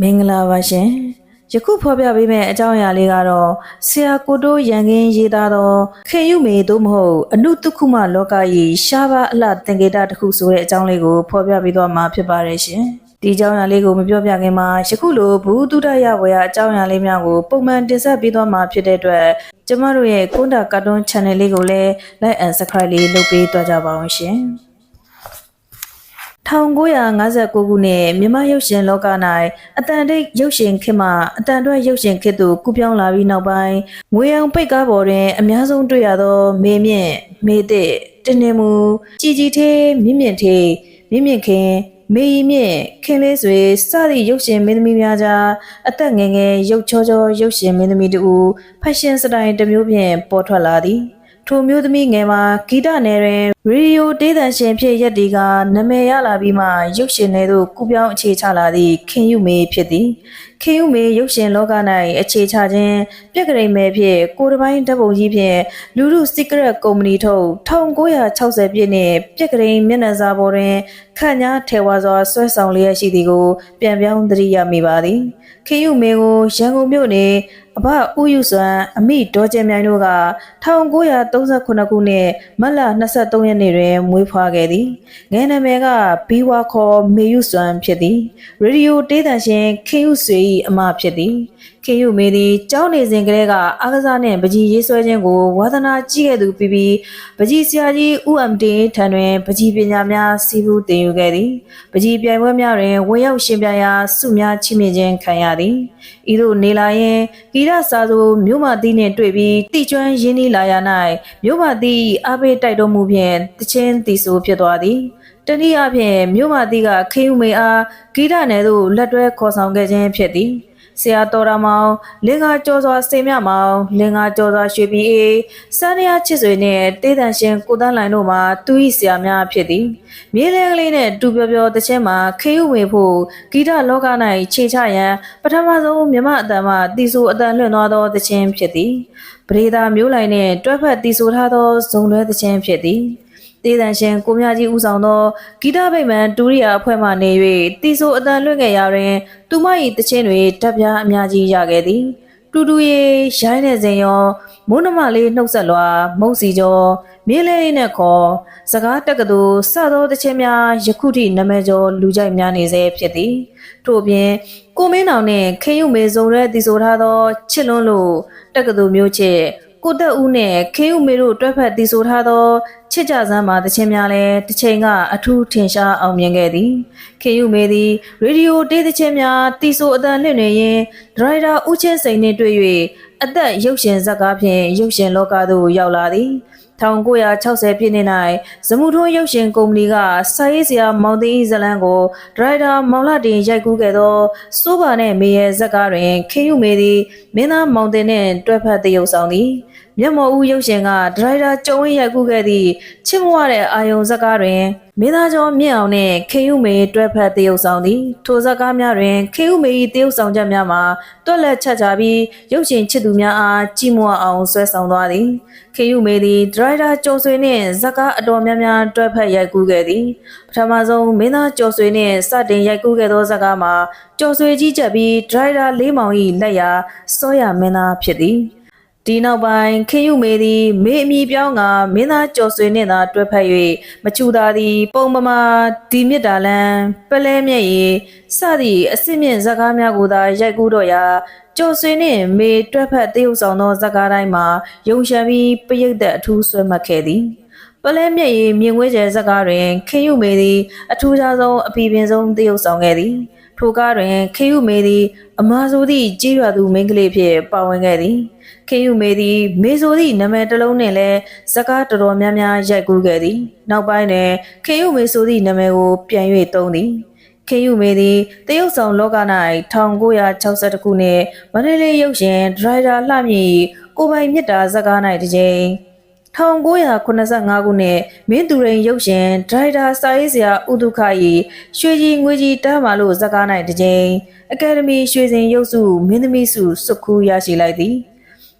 မင်္ဂလာပါရှင်ယခုဖော်ပြပေးမယ့်အကြောင်းအရာလေးကတော့ဆရာကိုတိုးရန်ကင်းရေးသားသောခေယုမေသို့မဟုတ်အနုတုခုမလောကကြီးရှားပါအလှသင်္ကေတတစ်ခုဆိုတဲ့အကြောင်းလေးကိုဖော်ပြပေးသွားမှာဖြစ်ပါတယ်ရှင်ဒီအကြောင်းအရာလေးကိုမပြောပြခင်မှာယခုလိုဘူးတုဒရဝေယအကြောင်းအရာလေးများကိုပုံမှန်တင်ဆက်ပေးသွားမှာဖြစ်တဲ့အတွက်ကျမတို့ရဲ့ကွန်တာကာတွန်း channel လေးကိုလည်း like and subscribe လေးလုပ်ပေးသွားကြပါအောင်ရှင် 1959ခုနှစ်မြန်မာရုပ်ရှင်လောက၌အတန်တိတ်ရုပ်ရှင်ခေတ်မှအတန်တွဲရုပ်ရှင်ခေတ်သို့ကူးပြောင်းလာပြီးနောက်ပိုင်းငွေအောင်ပိတ်ကားပေါ်တွင် အများဆုံးတွေ့ရသောမေမြင့်မေသစ်တင်းနေမူကြည်ကြည်သေးမြင့်မြင့်သေးမြင့်မြင့်ခင်မေရီမြင့်ခင်လေးဆွေစသည့်ရုပ်ရှင်မင်းသမီးများကြားအသက်ငယ်ငယ်ရုပ်ချောချောရုပ်ရှင်မင်းသမီးတို့ဖက်ရှင်စတိုင်တစ်မျိုးဖြင့်ပေါ်ထွက်လာသည် ထိုမျိုးသမီးငယ်မှာဂီတနယ်တွင်ရေဒီယိုတေးသံရှင်ဖြစ်ရက်ဒီကနာမည်ရလာပြီးမှရုပ်ရှင်တွေသို့ကူးပြောင်းအခြေချလာသည့်ခင်ယူမေဖြစ်သည်ခင်ယူမေရုပ်ရှင်လောက၌အခြေချခြင်းပြက်ကလေးမဲဖြင့်ကိုယ်တစ်ပိုင်းဓာတ်ပုံကြီးဖြင့်လူလူ secret ကုမ္ပဏီထုတ်1960ပြည့်နှစ်ပြက်ကလေးမျက်နှာစာပေါ်တွင်ခန့်ညားထဲဝါစွာဆွဲဆောင်လျက်ရှိသည်ကိုပြန်ပြောင်းသတိရမိပါသည်ခင်ယူမေကိုရန်ကုန်မြို့နေ အဘဦးယူစွမ်းအမိဒေါ်ကျဲမြိုင်တို့က1939ခုနှစ်မတ်လ23ရက်နေ့တွင်မွေးဖွားခဲ့သည်ငယ်နာမည်ကဘီဝါခေါ်မေယူစွမ်းဖြစ်သည်ရေဒီယိုတေးသံရှင်ခင်ယူဆွေ၏အမဖြစ်သည်ခင်ယူမေသည်ကျောင်းနေစဉ်ကတည်းကအားကစားနှင့်ပကြီးရေးဆွဲခြင်းကိုဝါသနာကြီးခဲ့သူပြီးပြီးပကြီးဆရာကြီးဦးအမ်တင်ထံတွင်ပကြီးပညာများစီးပူးတင်ယူခဲ့သည်ပကြီးပြိုင်ပွဲများတွင်ဝင်ရောက်ရှင်ပြိုင်ရာစုများချီးမြှင့်ခြင်းခံရသည်ဤသို့နေလာရင်ဂီရစာဆိုမြို့မသီးနှင့်တွေ့ပြီးတိကျွမ်းရင်းနှီးလာရ၌မြို့မသီးအားပေးတိုက်တော်မူဖြင့်တချင်းတီဆိုဖြစ်သွားသည်တနည်းအားဖြင့်မြို့မသီးကခေယူမေအားဂီတနယ်သို့လက်တွဲခေါ်ဆောင်ခဲ့ခြင်းဖြစ်သည် ဆရာတော်တော်မောင်လင်္ကာကျော်စွာစိန်မြမောင်လင်္ကာကျော်စွာရွှေပြည်အေးစန္ဒယာချစ်ဆွေနှင့်တေးတန်ရှင်ကိုတန်းလိုင်တို့မှာသူ၏ဆရာများဖြစ်သည်မြေလဲကလေးနှင့်တူပြောပြောတစ်ချက်မှာခေယူဝင်ဖို့ဂီတလောက၌ခြေချရန်ပထမဆုံးမြမအတန်မှတီဆူအတန်လွင့်သွားသောတစ်ချင်းဖြစ်သည်ပရိသာမျိုးလိုက်နှင့်တွဲဖက်တီဆူထားသောဇုံလွဲတစ်ချင်းဖြစ်သည် တေးတန်ရှင်ကိုမြကြီးဦးဆောင်သောဂီတဗိမာန်ဒူရိယာအဖွဲ့မှနေ၍တီဆိုအတန်လွင့်ခဲ့ရာတွင် သူမ၏တခြင်းတွေဓာတ်ပြားအများကြီးရခဲ့သည်တူတူရေရိုင်းနေစဉ်ရောမုန်းနမလေးနှုတ်ဆက်လွာမုတ်စီကျော်မြေးလေးနဲ့ခေါ်စကားတက္ကသိုလ်စသောတခြင်းများယခုထိနာမည်ကျော်လူကြိုက်များနေစေဖြစ်သည်ထို့ပြင်ကိုမင်းနောင်နှင့်ခေယုမေစုံရဲတည်ဆိုထားသောချစ်လွန်းလို့တက္ကသိုလ်မျိုးချစ် ကိုတက်ဦးနဲ့ခေယုမေတို့တွဲဖက်တည်ဆိုထားသောချစ်ကြစမ်းမှာတခြင်းများလည်းတစ်ချိန်ကအထူးထင်ရှားအောင်မြင်ခဲ့သည်ခေယုမေသည်ရေဒီယိုတေးတခြင်းများတည်ဆိုအတန်လွင့်နေရင်ဒရိုက်တာဦးချင်းစိန်နှင့်တွေ့၍အသက်ရုပ်ရှင်ဇာတ်ကားဖြင့်ရုပ်ရှင်လောကသို့ရောက်လာသည် 1960ပြည့်နှစ်၌ဇမူထွန်းရုပ်ရှင်ကုမ္ပဏီကစာရေးဆရာမောင်သိန်းဇလန်းကိုဒရိုက်တာမောင်လာတင်ရိုက်ကူးခဲ့သောစိုးပါနှင့်မေရဲ့ဇက်ကားတွင်ခေယုမေသည်မင်းသားမောင်တင်နှင့်တွဲဖက်သရုပ်ဆောင်သည် မျက်မှော်ဦးရုပ်ရှင်ကဒရိုက်တာကျုံဝင်းရိုက်ကူးခဲ့သည့်ချစ်မွားတဲ့အာယုံဇက်ကားတွင်မင်းသားကျော်မြင့်အောင်နှင့်ခေယုမေတွဲဖက်သရုပ်ဆောင်သည်ထိုဇက်ကားများတွင်ခေယုမေ၏သရုပ်ဆောင်ချက်များမှာတွက်လက်ချက်ချပြီးရုပ်ရှင်ချစ်သူများအားကြည်မွားအောင်ဆွဲဆောင်သွားသည်ခေယုမေသည်ဒရိုက်တာကျော်ဆွေနှင့်ဇက်ကားအတော်များများတွဲဖက်ရိုက်ကူးခဲ့သည်ပထမဆုံးမင်းသားကျော်ဆွေနှင့်စတင်ရိုက်ကူးခဲ့သောဇက်ကားမှာကျော်ဆွေကြီးချက်ပြီးဒရိုက်တာလေးမောင်၏လက်ရာစောရမင်းသားဖြစ်သည် ဒီနောက်ပိုင်းခင်ယူမေသည်မေအမိပြောင်းကမင်းသားကျော်ဆွေနှင့်သာတွဲဖက်၍မချူသာသည် ပုံပမာဒီမြစ်တာလန်ပလဲမြက်ရီစသည့်အစစ်မြင့်ဇာတ်ကားများကိုသာရိုက်ကူးတော့ရာကျော်ဆွေနှင့်မေတွဲဖက်သေုပ်ဆောင်သောဇာတ်ကားတိုင်းမှာယုံရှံပြီးပရိတ်သက်အထူးဆွဲမှတ်ခဲ့သည်ပလဲမြက်ရီမြင်ကွင်းကျဲဇက်ကားတွင်ခင်ယူမေသည် အထူးခြားဆုံးအပီပင်ဆုံးသေုပ်ဆောင်ခဲ့သည် ထိုကားတွင်ခင်ယူမေသည် အမာဆိုသည့်ကြေးရွာသူမိန်းကလေးဖြင့်ပါဝင်ခဲ့သည်ခင်ယူမေသည် မေဆိုသည့်နာမည်တစ်လုံးနှင့်လည်းဇက်ကားတော်တော်များများရိုက်ကူးခဲ့သည် နောက်ပိုင်းတွင်ခင်ယူမေဆိုသည့်နာမည်ကိုပြန်၍သုံးသည်ခေယူမေသည်တရုတ်ဆောင်လောက၌1962ခုနှစ်မန္တလေးရုပ်ရှင်ဒရိုက်တာလှမြင့်၏ကိုပိုင်မြတ်တာဇက်ကား၌တစ်ကြိမ် 1985ခုနှစ်မင်းသူရိန်ရုပ်ရှင်ဒရိုက်တာစာရေးဆရာဥဒုခ၏ရွှေကြီးငွေကြီးတားမာလို့ဇာတ်ကား၌တစ်ကြိမ်အကယ်ဒမီရွှေစင်ရုပ်စုမင်းသမီးစုစွတ်ခူးရရှိလိုက်သည်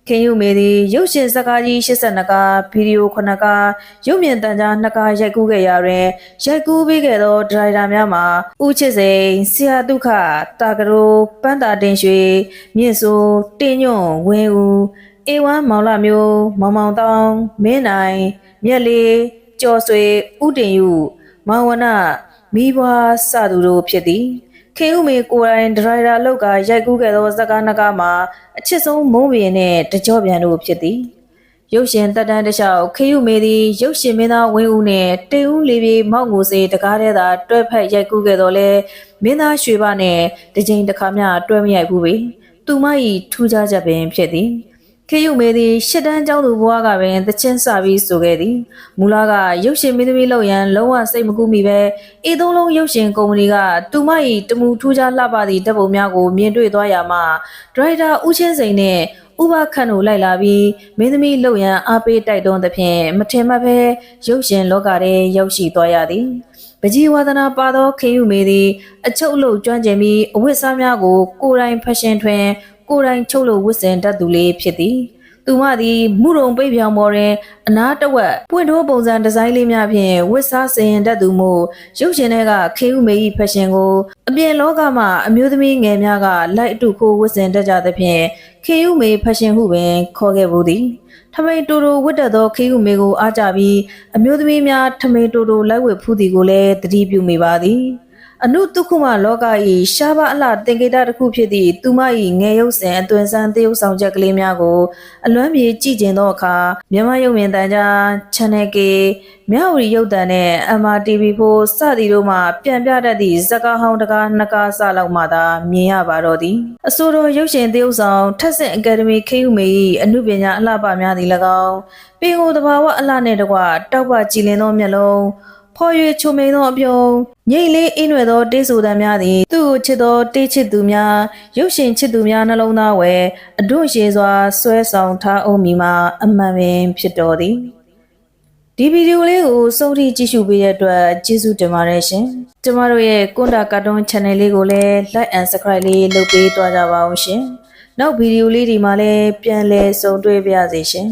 ခင်ယူမေသည်ရုပ်ရှင်ဇာတ်ကားကြီး82ကားဗီဒီယို9ကားရုပ်မြင်သံကြား2ကားရိုက်ကူးခဲ့ရာတွင်ရိုက်ကူးပေးခဲ့သောဒရိုက်တာများမှာဦးချစ်စိန်ဆရာဒုက္ခတာကရိုပန်းတာတင်ရွှေမြင့်စိုးတင်းညွန့်ဝင်းဦး အေဝမ်းမောင်လာမျိုးမောင်မောင်တောင်းမင်းနိုင်မြက်လေးကျော်ဆွေဥတင်ယူမောင်ဝနမိဘွားစသူတို့ဖြစ်သည်ခေဦးမေကိုယ်တိုင်ဒရိုက်တာလောက်ကရိုက်ကူးခဲ့သောဇာတ်ကားနှစ်ကားမှာအချစ်ဆုံးမုံဘီနဲ့တကြော့ပြန်တို့ဖြစ်သည်ရုပ်ရှင်တက်တန်းတစ်လျှောက်ခေဦးမေသည်ရုပ်ရှင်မင်းသားဝင်းဦးနဲ့တေဦးလေးပြေမောက်ငိုစေတကားတဲ့သာတွဲဖက်ရိုက်ကူးခဲ့တော့လဲမင်းသားရွှေဘနဲ့တစ်ချိန်တစ်ခါမျှတွဲမရိုက်ဘူးပေသူမ၏ထူးခြားချက်ပင်ဖြစ်သည် ခေယုမေသည်ရှစ်တန်းကျောင်းသူဘွားကပင်တချင်းစပြီးဆိုခဲ့သည်မူလာကရုပ်ရှင်မင်းသမီးလောက်ရန်လုံးဝစိတ်မကူးမိပဲအေသုံးလုံးရုပ်ရှင်ကုမ္ပဏီကတူမ၏တမူထူးခြားလှပသည့်ဓာတ်ပုံများကိုမြင်တွေ့သွားရမှာဒရိုက်တာဦးချင်းစိန်နှင့်ဥပခန့်တို့လိုက်လာပြီးမင်းသမီးလောက်ရန်အားပေးတိုက်တွန်းသဖြင့်မထင်မှတ်ပဲရုပ်ရှင်လောကထဲရောက်ရှိသွားရသည်ပကြီးဝါဒနာပါသောခင်ယူမေသည်အချုပ်လို့ကျွမ်းကျင်ပြီးအဝတ်စားများကိုကိုယ်တိုင်ဖက်ရှင်ထွင် ကိုယ်တိုင်ချုပ်လို့ဝတ်ဆင်တတ်သူလေးဖြစ်သည်သူမသည်မုရုံပိတ်ပြောင်ပေါ်တွင်အနားတဝက်ပွင့်ထိုးပုံစံဒီဇိုင်းလေးများဖြင့်ဝတ်စားဆင်ရင်တတ်သူမို့ရုပ်ရှင်တွေကခင်ယူမေ၏ဖက်ရှင်ကိုအပြင်လောကမှအမျိုးသမီးငယ်များကလိုက်အတူခိုးဝတ်ဆင်တတ်ကြသဖြင့်ခင်ယူမေဖက်ရှင်ဟုပင်ခေါ်ခဲ့ဘူးသည်ထမိန်တူတူဝတ်တတ်သောခေးဥမေကိုအားကြပြီးအမျိုးသမီးများထမိန်တူတူလိုက်ဝတ်ဖူးသည်ကိုလည်းသတိပြုမိပါသည် အနုတုခုမလောက၏ရှားပါအလှသင်္ကေတတစ်ခုဖြစ်သည့်သူမ၏ငယ်ရုပ်စဉ်အသွင်ဆန်းသရုပ်ဆောင်ချက်ကလေးများကိုအလွမ်းပြေကြည့်ကျင်သောအခါမြန်မာရုပ်မြင်သံကြား Channel K မြဝတီရုပ်သံနဲ့ MRTV4 စသည်တို့မှပြန်ပြတတ်သည့်ဇာတ်ကားဟောင်းတကားနှစ်ကားစလောက်မှသာမြင်ရပါတော့သည်အဆိုတော်ရုပ်ရှင်သရုပ်ဆောင်ထက်ဆင့်အကယ်ဒမီခေယူမေ၏အမှုပညာအလှပများသည်၎င်းပင်ကိုယ်တဘာဝအလှနှင့်တကွတောက်ပကြည်လင်သောမျက်လုံး ဖော်ရွေချုံမိန်သောအပြုံးငိတ်လေးအင်းွယ်သောတေးဆူတမ်းများသည်သူ့ကိုချစ်သောတေးချစ်သူများရုပ်ရှင်ချစ်သူများနှလုံးသားဝယ်အဒွန့်ရှည်စွာဆွဲဆောင်ထားအောင်မိမှာအမှန်ပင်ဖြစ်တော်သည်ဒီဗီဒီယိုလေးကိုစုံထိကြည့်ရှုပေးတဲ့အတွက်ကျေးဇူးတင်ပါတယ်ရှင်ကျမတို့ရဲ့ကွန်တာကာတွန်း channel လေးကိုလည်း like and subscribe လေးလုပ်ပေးသွားကြပါအောင်ရှင်နောက်ဗီဒီယိုလေးဒီမှာလည်းပြန်လည်ဆုံတွေ့ပါရစေရှင်